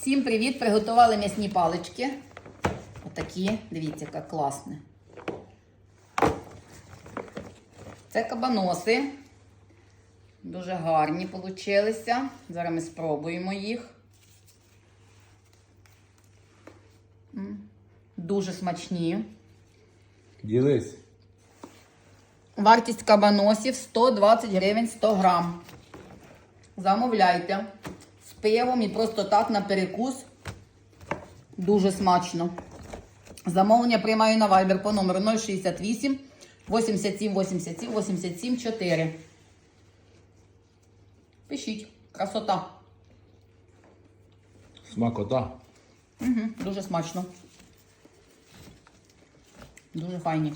Всім привіт! Приготували м'ясні палички. Отакі, дивіться, як класне. Це кабаноси. Дуже гарні получилися. Зараз ми спробуємо їх. Дуже смачні. Ділись. Вартість кабаносів 120 гривень 100 грам. Замовляйте. Пивом і просто так на перекус. Дуже смачно. Замовлення приймаю на Viber по номеру 068 87 87 87 4. Пишіть. Красота. Смакота. Угу, дуже смачно. Дуже файні.